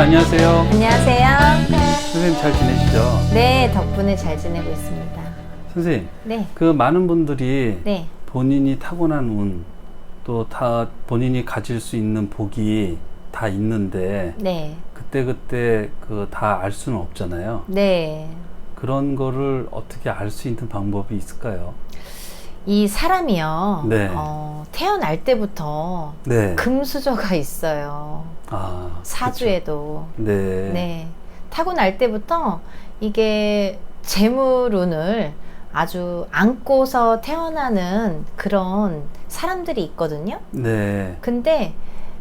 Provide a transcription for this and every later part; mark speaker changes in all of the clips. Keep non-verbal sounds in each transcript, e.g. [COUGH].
Speaker 1: 안녕하세요.
Speaker 2: 안녕하세요.
Speaker 1: 선생님 잘 지내시죠?
Speaker 2: 네, 덕분에 잘 지내고 있습니다.
Speaker 1: 선생님,
Speaker 2: 네,
Speaker 1: 그 많은 분들이
Speaker 2: 네,
Speaker 1: 본인이 타고난 운, 또 다 본인이 가질 수 있는 복이 다 있는데
Speaker 2: 네,
Speaker 1: 그때 그때 그 다 알 수는 없잖아요.
Speaker 2: 네.
Speaker 1: 그런 거를 어떻게 알 수 있는 방법이 있을까요?
Speaker 2: 이 사람이요.
Speaker 1: 네.
Speaker 2: 어, 태어날 때부터
Speaker 1: 네.
Speaker 2: 금수저가 있어요.
Speaker 1: 아,
Speaker 2: 사주에도.
Speaker 1: 그쵸. 네.
Speaker 2: 네. 타고날 때부터 이게 재물운을 아주 안고서 태어나는 그런 사람들이 있거든요.
Speaker 1: 네.
Speaker 2: 근데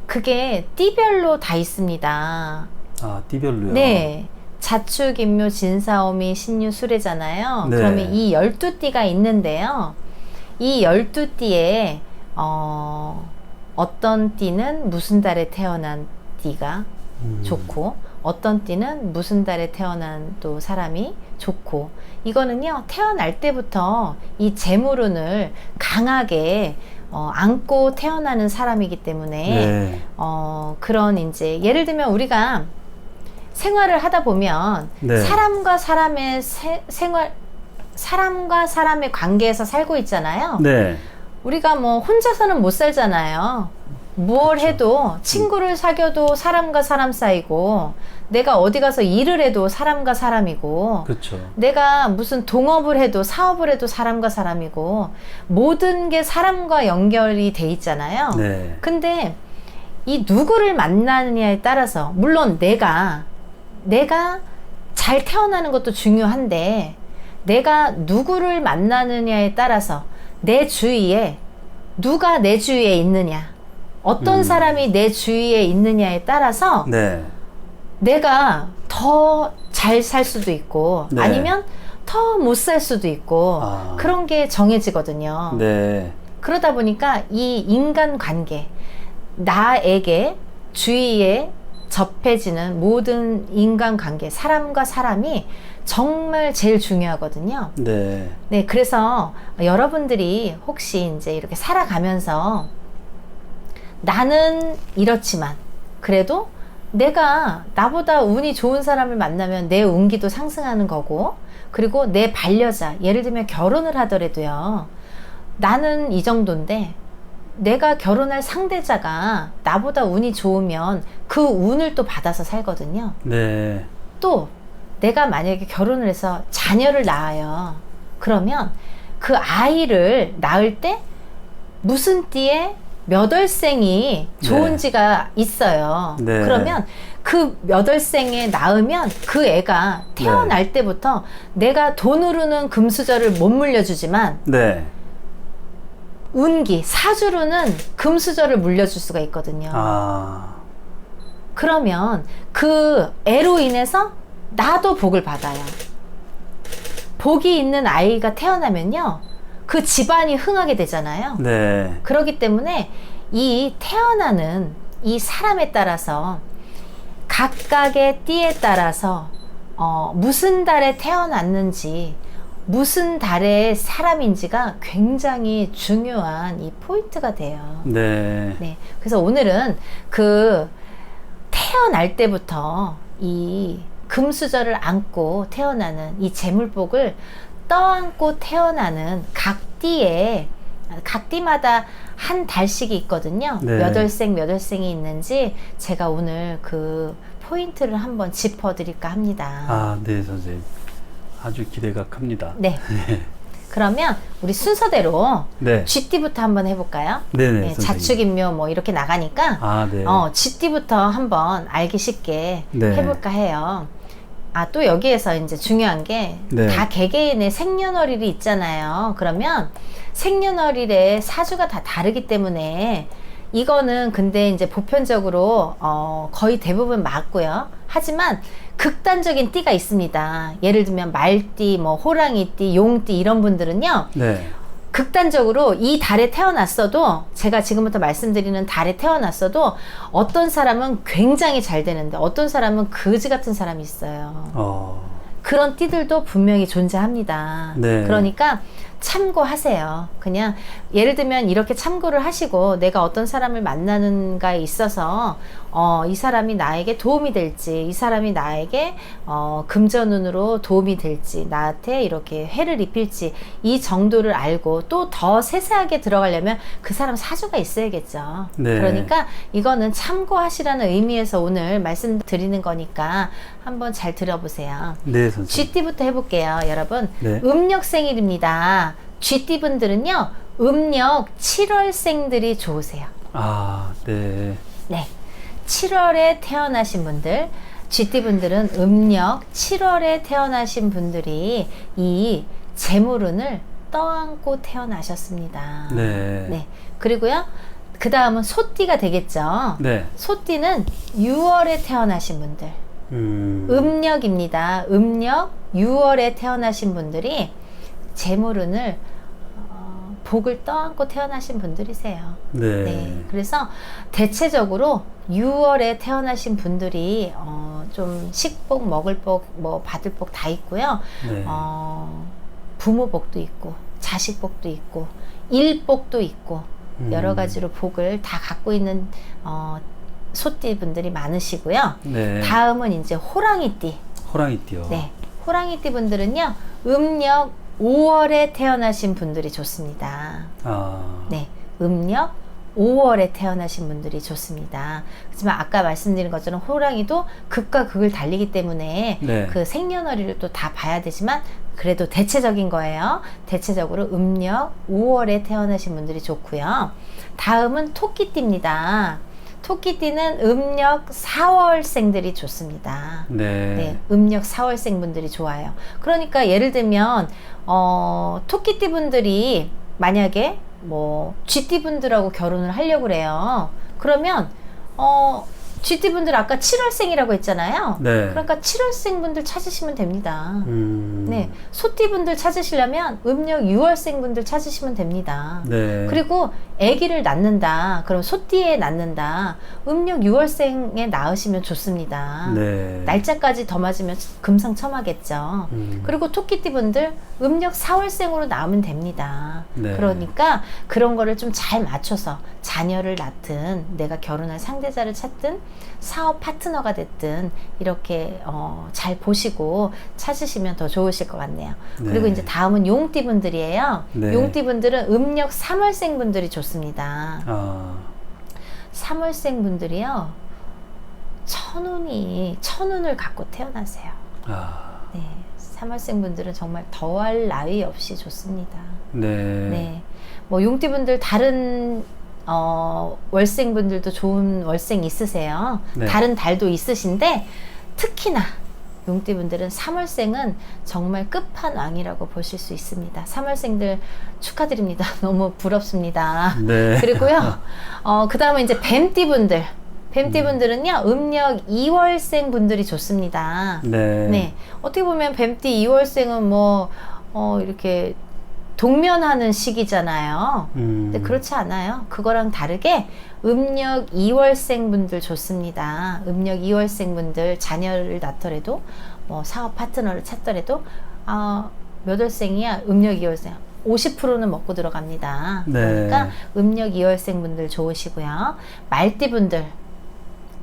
Speaker 2: 그게 띠별로 다 있습니다.
Speaker 1: 아, 띠별로요.
Speaker 2: 네. 자축, 인묘, 진사오미, 신유, 수레잖아요.
Speaker 1: 네.
Speaker 2: 그러면 이 12띠가 있는데요. 이 12띠에 어, 어떤 띠는 무슨 달에 태어난 띠가
Speaker 1: 음.
Speaker 2: 좋고 어떤 띠는 무슨 달에 태어난 또 사람이 좋고 이거는요 태어날 때부터 이 재물운을 강하게 어, 안고 태어나는 사람이기 때문에
Speaker 1: 네.
Speaker 2: 어, 그런 이제 예를 들면 우리가 생활을 하다 보면
Speaker 1: 네.
Speaker 2: 사람과 사람의 세- 생활 사람과 사람의 관계에서 살고 있잖아요.
Speaker 1: 네.
Speaker 2: 우리가 뭐 혼자서는 못 살잖아요. 무얼
Speaker 1: 그렇죠.
Speaker 2: 해도 친구를 사귀어도 사람과 사람 사이고 내가 어디 가서 일을 해도 사람과 사람이고
Speaker 1: 그렇죠.
Speaker 2: 내가 무슨 동업을 해도 사업을 해도 사람과 사람이고 모든 게 사람과 연결이 돼 있잖아요.
Speaker 1: 네.
Speaker 2: 근데 이 누구를 만나느냐에 따라서 물론 내가 내가 잘 태어나는 것도 중요한데 내가 누구를 만나느냐에 따라서 내 주위에 누가 내 주위에 있느냐 어떤
Speaker 1: 음.
Speaker 2: 사람이 내 주위에 있느냐에 따라서
Speaker 1: 네.
Speaker 2: 내가 더 잘 살 수도 있고
Speaker 1: 네.
Speaker 2: 아니면 더 못 살 수도 있고
Speaker 1: 아.
Speaker 2: 그런 게 정해지거든요.
Speaker 1: 네.
Speaker 2: 그러다 보니까 이 인간 관계, 나에게 주위에 접해지는 모든 인간 관계, 사람과 사람이 정말 제일 중요하거든요.
Speaker 1: 네.
Speaker 2: 네, 그래서 여러분들이 혹시 이제 이렇게 살아가면서 나는 이렇지만 그래도 내가 나보다 운이 좋은 사람을 만나면 내 운기도 상승하는 거고 그리고 내 반려자 예를 들면 결혼을 하더라도요 나는 이 정도인데 내가 결혼할 상대자가 나보다 운이 좋으면 그 운을 또 받아서 살거든요
Speaker 1: 네.
Speaker 2: 또 내가 만약에 결혼을 해서 자녀를 낳아요. 그러면 그 아이를 낳을 때 무슨 띠에 몇 월생이 좋은지가 있어요.
Speaker 1: 네.
Speaker 2: 그러면 그몇 월생에 낳으면 그 애가 태어날 때부터 내가 돈으로는 금수저를 못 물려주지만
Speaker 1: 네.
Speaker 2: 운기, 사주로는 금수저를 물려줄 수가 있거든요.
Speaker 1: 아.
Speaker 2: 그러면 그 애로 인해서 나도 복을 받아요. 복이 있는 아이가 태어나면요. 그 집안이 흥하게 되잖아요.
Speaker 1: 네.
Speaker 2: 그렇기 때문에 이 태어나는 이 사람에 따라서 각각의 띠에 따라서 어, 무슨 달에 태어났는지 무슨 달의 사람인지가 굉장히 중요한 이 포인트가 돼요.
Speaker 1: 네.
Speaker 2: 네. 그래서 오늘은 그 태어날 때부터 이 금수저를 안고 태어나는 이 재물복을 떠안고 태어나는 각 띠에 각 띠마다 한 달씩이 있거든요.
Speaker 1: 네.
Speaker 2: 몇 월생 몇 월생이 있는지 제가 오늘 그 포인트를 한번 짚어드릴까 합니다.
Speaker 1: 아, 네, 선생님. 아주 기대가 큽니다.
Speaker 2: 네. [LAUGHS] 그러면 우리 순서대로
Speaker 1: 네.
Speaker 2: 쥐띠부터 한번 해볼까요?
Speaker 1: 네네.
Speaker 2: 네,
Speaker 1: 선생님.
Speaker 2: 자축인묘 뭐 이렇게 나가니까
Speaker 1: 아, 네.
Speaker 2: 어, 쥐띠부터 한번 알기 쉽게
Speaker 1: 네.
Speaker 2: 해볼까 해요. 아, 또 여기에서 이제 중요한 게
Speaker 1: 네.
Speaker 2: 다 개개인의 생년월일이 있잖아요. 그러면 생년월일의 사주가 다 다르기 때문에 이거는 근데 이제 보편적으로 어, 거의 대부분 맞고요. 하지만 극단적인 띠가 있습니다. 예를 들면 말띠, 뭐 호랑이띠, 용띠 이런 분들은요.
Speaker 1: 네.
Speaker 2: 극단적으로 이 달에 태어났어도 제가 지금부터 말씀드리는 달에 태어났어도 어떤 사람은 굉장히 잘 되는데 어떤 사람은 거지 같은 사람이 있어요.
Speaker 1: 어.
Speaker 2: 그런 띠들도 분명히 존재합니다.
Speaker 1: 네.
Speaker 2: 그러니까 참고하세요. 그냥 예를 들면 이렇게 참고를 하시고 내가 어떤 사람을 만나는가에 있어서 어, 이 사람이 나에게 도움이 될지, 이 사람이 나에게 어, 금전운으로 도움이 될지, 나한테 이렇게 해를 입힐지 이 정도를 알고 또 더 세세하게 들어가려면 그 사람 사주가 있어야겠죠.
Speaker 1: 네.
Speaker 2: 그러니까 이거는 참고하시라는 의미에서 오늘 말씀드리는 거니까 한번 잘 들어보세요.
Speaker 1: 네, 선생님.
Speaker 2: 쥐띠부터 해볼게요, 여러분.
Speaker 1: 네.
Speaker 2: 음력 생일입니다. 쥐띠 분들은요, 음력 7월생들이 좋으세요.
Speaker 1: 아, 네.
Speaker 2: 네. 7월에 태어나신 분들, 쥐띠 분들은 음력 7월에 태어나신 분들이 이 재물운을 떠안고 태어나셨습니다.
Speaker 1: 네.
Speaker 2: 네. 그리고요, 그 다음은 소띠가 되겠죠.
Speaker 1: 네.
Speaker 2: 소띠는 6월에 태어나신 분들.
Speaker 1: 음.
Speaker 2: 음력입니다. 음력 6월에 태어나신 분들이 재물운을 어, 복을 떠안고 태어나신 분들이세요.
Speaker 1: 네.
Speaker 2: 네. 그래서 대체적으로 6월에 태어나신 분들이 어, 좀 식복, 먹을 복, 뭐 받을 복 다 있고요.
Speaker 1: 네.
Speaker 2: 어, 부모 복도 있고 자식 복도 있고 일 복도 있고
Speaker 1: 음.
Speaker 2: 여러 가지로 복을 다 갖고 있는 어, 소띠 분들이 많으시고요.
Speaker 1: 네.
Speaker 2: 다음은 이제 호랑이띠.
Speaker 1: 호랑이띠요.
Speaker 2: 네. 호랑이띠 분들은요. 음력 5월에 태어나신 분들이 좋습니다.
Speaker 1: 아.
Speaker 2: 네. 음력 5월에 태어나신 분들이 좋습니다. 하지만 아까 말씀드린 것처럼 호랑이도 극과 극을 달리기 때문에
Speaker 1: 네.
Speaker 2: 그 생년월일을 또 다 봐야 되지만 그래도 대체적인 거예요. 대체적으로 음력 5월에 태어나신 분들이 좋고요. 다음은 토끼띠입니다. 토끼띠는 음력 4월생들이 좋습니다.
Speaker 1: 네.
Speaker 2: 네, 음력 4월생 분들이 좋아요. 그러니까 예를 들면 어, 토끼띠 분들이 만약에 뭐 쥐띠 분들하고 결혼을 하려고 그래요. 그러면 어, 쥐띠 분들 아까 7월생이라고 했잖아요.
Speaker 1: 네.
Speaker 2: 그러니까 7월생 분들 찾으시면 됩니다.
Speaker 1: 음.
Speaker 2: 네, 소띠 분들 찾으시려면 음력 6월생 분들 찾으시면 됩니다.
Speaker 1: 네.
Speaker 2: 그리고 아기를 낳는다. 그럼 소띠에 낳는다. 음력 6월생에 낳으시면 좋습니다.
Speaker 1: 네.
Speaker 2: 날짜까지 더 맞으면 금상첨화겠죠.
Speaker 1: 음.
Speaker 2: 그리고 토끼띠 분들 음력 4월생으로 낳으면 됩니다.
Speaker 1: 네.
Speaker 2: 그러니까 그런 거를 좀 잘 맞춰서 자녀를 낳든 내가 결혼할 상대자를 찾든 사업 파트너가 됐든 이렇게 어, 잘 보시고 찾으시면 더 좋으실 것 같네요.
Speaker 1: 네.
Speaker 2: 그리고 이제 다음은 용띠 분들이에요.
Speaker 1: 네.
Speaker 2: 용띠 분들은 음력 3월생 분들이 좋습니다.
Speaker 1: 아.
Speaker 2: 3월생 분들이요. 천운이 천운을 갖고 태어나세요.
Speaker 1: 아.
Speaker 2: 네. 3월생 분들은 정말 더할 나위 없이 좋습니다.
Speaker 1: 네.
Speaker 2: 네. 뭐 용띠 분들 다른 어, 월생 분들도 좋은 월생 있으세요.
Speaker 1: 네.
Speaker 2: 다른 달도 있으신데 특히나 용띠 분들은 3월생은 정말 끝판왕이라고 보실 수 있습니다. 3월생들 축하드립니다. [LAUGHS] 너무 부럽습니다.
Speaker 1: 네.
Speaker 2: 그리고요, [LAUGHS] 어, 그 다음에 이제 뱀띠 분들. 뱀띠 분들은요, 음력 2월생 분들이 좋습니다.
Speaker 1: 네.
Speaker 2: 네. 어떻게 보면 뱀띠 2월생은 뭐, 어, 이렇게 동면하는 시기잖아요.
Speaker 1: 음.
Speaker 2: 근데 그렇지 않아요. 그거랑 다르게 음력 2월생 분들 좋습니다. 음력 2월생 분들 자녀를 낳더라도 뭐 사업 파트너를 찾더라도 아, 몇 월생이야? 음력 2월생. 50%는 먹고 들어갑니다.
Speaker 1: 네.
Speaker 2: 그러니까 음력 2월생 분들 좋으시고요. 말띠 분들.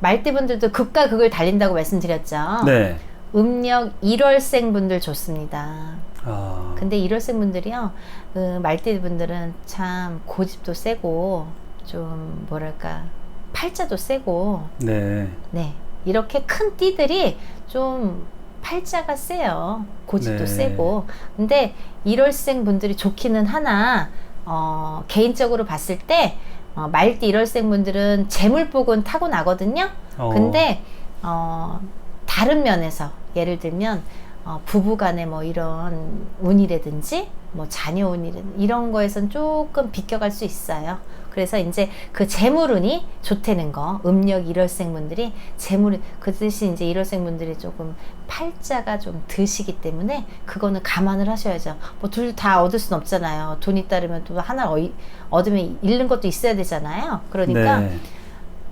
Speaker 2: 말띠 분들도 극과 극을 달린다고 말씀드렸죠.
Speaker 1: 네.
Speaker 2: 음력 1월생 분들 좋습니다.
Speaker 1: 아.
Speaker 2: 근데 1월생 분들이요, 그 말띠 분들은 참 고집도 세고, 좀 뭐랄까, 팔자도 세고,
Speaker 1: 네.
Speaker 2: 네. 이렇게 큰 띠들이 좀 팔자가 세요. 고집도
Speaker 1: 네.
Speaker 2: 세고. 근데 1월생 분들이 좋기는 하나, 어, 개인적으로 봤을 때, 어, 말띠 1월생 분들은 재물복은 타고나거든요.
Speaker 1: 어.
Speaker 2: 근데 어, 다른 면에서 예를 들면 어, 부부간의 뭐 이런 운이라든지 뭐 자녀 운이라든지 이런 거에선 조금 비껴갈 수 있어요. 그래서 이제 그 재물운이 좋다는 거 음력 1월생 분들이 재물 그 대신 이제 1월생 분들이 조금 팔자가 좀 드시기 때문에 그거는 감안을 하셔야죠. 뭐 둘 다 얻을 순 없잖아요. 돈이 따르면 또 하나 어, 얻으면 잃는 것도 있어야 되잖아요. 그러니까
Speaker 1: 네.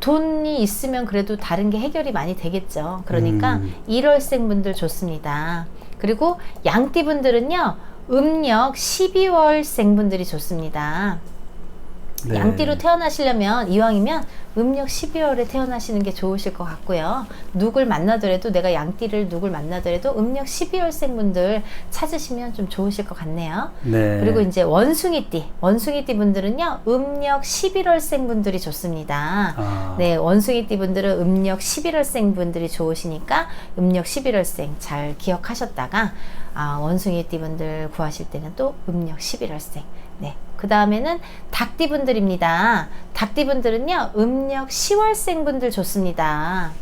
Speaker 2: 돈이 있으면 그래도 다른 게 해결이 많이 되겠죠. 그러니까
Speaker 1: 음.
Speaker 2: 1월생 분들 좋습니다. 그리고 양띠 분들은요, 음력 12월생 분들이 좋습니다.
Speaker 1: 네.
Speaker 2: 양띠로 태어나시려면 이왕이면 음력 12월에 태어나시는 게 좋으실 것 같고요. 누굴 만나더라도 내가 양띠를 누굴 만나더라도 음력 12월생 분들 찾으시면 좀 좋으실 것 같네요.
Speaker 1: 네.
Speaker 2: 그리고 이제 원숭이띠, 원숭이띠 분들은요 음력 11월생 분들이 좋습니다.
Speaker 1: 아,
Speaker 2: 네, 원숭이띠 분들은 음력 11월생 분들이 좋으시니까 음력 11월생 잘 기억하셨다가 아, 원숭이띠 분들 구하실 때는 또 음력 11월생. 네. 그 다음에는 닭띠 분들입니다. 닭띠 분들은요 음력 10월생 분들 좋습니다.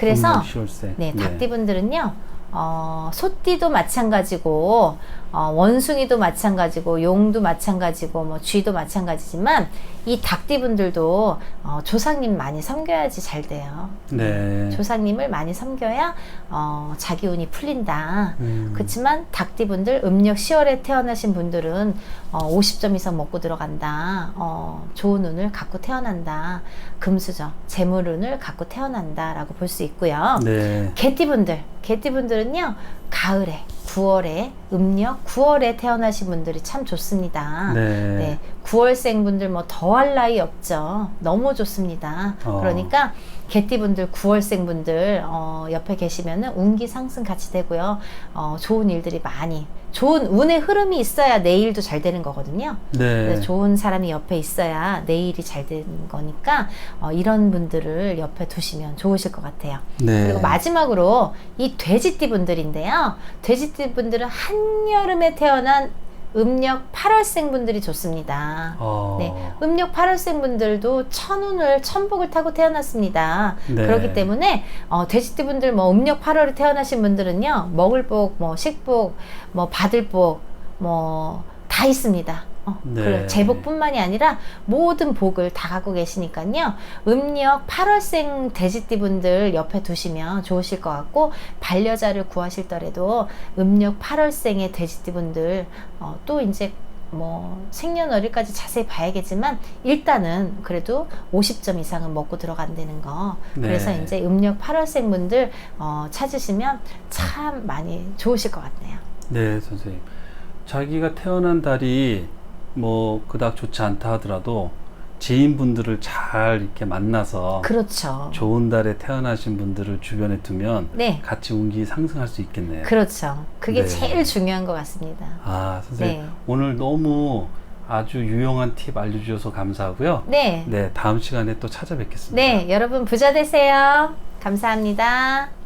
Speaker 2: 그래서
Speaker 1: 음력 10월생.
Speaker 2: 네, 닭띠 분들은요, 어, 소띠도 마찬가지고, 어, 원숭이도 마찬가지고, 용도 마찬가지고, 뭐, 쥐도 마찬가지지만, 이 닭띠 분들도, 어, 조상님 많이 섬겨야지 잘 돼요.
Speaker 1: 네.
Speaker 2: 조상님을 많이 섬겨야, 어, 자기 운이 풀린다.
Speaker 1: 음.
Speaker 2: 그렇지만 닭띠 분들 음력 10월에 태어나신 분들은 어, 50점 이상 먹고 들어간다. 어, 좋은 운을 갖고 태어난다. 금수저, 재물 운을 갖고 태어난다라고 볼 수 있고요.
Speaker 1: 네.
Speaker 2: 개띠분들, 개띠분들은요, 가을에, 9월에, 음력 9월에 태어나신 분들이 참 좋습니다.
Speaker 1: 네.
Speaker 2: 네, 9월생 분들 뭐 더할 나위 없죠. 너무 좋습니다.
Speaker 1: 어.
Speaker 2: 그러니까 개띠분들, 9월생 분들 어, 옆에 계시면은 운기 상승 같이 되고요. 어, 좋은 일들이 많이 좋은 운의 흐름이 있어야 내일도 잘 되는 거거든요.
Speaker 1: 네.
Speaker 2: 네, 좋은 사람이 옆에 있어야 내일이 잘 되는 거니까 어, 이런 분들을 옆에 두시면 좋으실 것 같아요.
Speaker 1: 네.
Speaker 2: 그리고 마지막으로 이 돼지띠 분들인데요. 돼지띠 분들은 한여름에 태어난 음력 8월생 분들이 좋습니다.
Speaker 1: 어.
Speaker 2: 네, 음력 8월생 분들도 천운을 천복을 타고 태어났습니다.
Speaker 1: 네.
Speaker 2: 그렇기 때문에 어, 돼지띠 분들 뭐 음력 8월에 태어나신 분들은요 먹을 복, 뭐 식복, 뭐 받을 복, 뭐 다 있습니다. 어,
Speaker 1: 네.
Speaker 2: 그래, 제복뿐만이 아니라 모든 복을 다 갖고 계시니까요. 음력 8월생 돼지띠 분들 옆에 두시면 좋으실 것 같고 반려자를 구하실 더라도 음력 8월생의 돼지띠 분들 어, 또 이제 뭐 생년월일까지 자세히 봐야겠지만 일단은 그래도 50점 이상은 먹고 들어간다는 거.
Speaker 1: 네.
Speaker 2: 그래서 이제 음력 8월생 분들 어, 찾으시면 참 많이 좋으실 것 같네요.
Speaker 1: 네, 선생님. 자기가 태어난 달이 뭐 그닥 좋지 않다 하더라도 지인분들을 잘 이렇게 만나서
Speaker 2: 그렇죠.
Speaker 1: 좋은 달에 태어나신 분들을 주변에 두면
Speaker 2: 네.
Speaker 1: 같이 운기 상승할 수 있겠네요.
Speaker 2: 그렇죠. 그게
Speaker 1: 네.
Speaker 2: 제일 중요한 것 같습니다.
Speaker 1: 아, 선생님.
Speaker 2: 네.
Speaker 1: 오늘 너무 아주 유용한 팁 알려주셔서 감사하고요.
Speaker 2: 네.
Speaker 1: 네, 다음 시간에 또 찾아뵙겠습니다.
Speaker 2: 네, 여러분 부자 되세요. 감사합니다.